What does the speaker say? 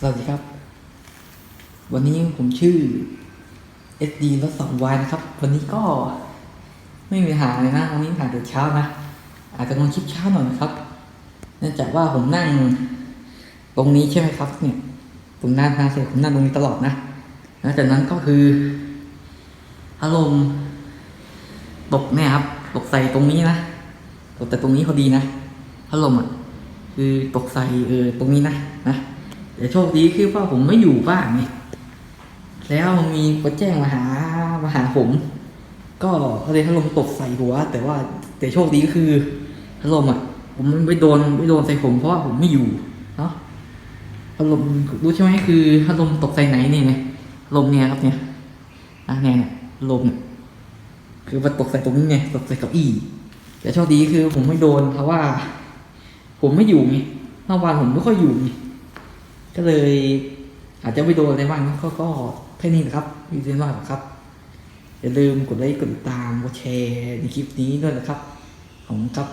สวัสดีครับ วันนี้ผมชื่อ SD รถสองวายนะครับ วันนี้ก็ไม่มีหาเลยนะวันนี้ผ่านแต่เช้านะ อาจจะลงคลิปเช้าหน่อยนะครับ เนื่องจากว่าผมนั่ง ตรงนี้ใช่ไหมครับเนี่ยผมนั่งทางเสร็จผมนั่งตรงนี้ตลอดนะหลังจากนั้นก็คือ อารมณ์ตกเนี่ยครับตกใส่ตรงนี้นะตกแต่ตรงนี้พอดีนะพัดลมอะคือตกใส่เออตรงนี้นะนะ แต่โชคดีคือว่าผมไม่อยู่บ้านไงแล้วมีคนแจ้งมาหามาหาผม ก็เลยพัดลมตกใส่หัว แต่ว่าแต่โชคดีก็คือพัดลมอะ ผมไม่โดนไม่โดนใส่ผมเพราะว่าผมไม่อยู่เนาะพัดลมรู้ใช่ไหมคือพัดลมตกใส่ไหนนี่ไงลมเนี่ยครับเนี่ยอะเนี่ยเนี่ยลมคือมันตกใส่ตรงนี้ไงตกใส่เก้าอี้แต่โชคดีคือผมไม่โดนเพราะว่า ผมไม่อยู่ไงเมื่อวานผมไม่ค่อยอยู่ไง ก็เลยอาจจะไม่โดนอะไรบ้างก็ก็แค่นี้นะครับมีเรื่องมากครับ อย่าลืมกดไลค์กดติดตามกดแชร์ในคลิปนี้ด้วยนะครับ ขอบคุณครับ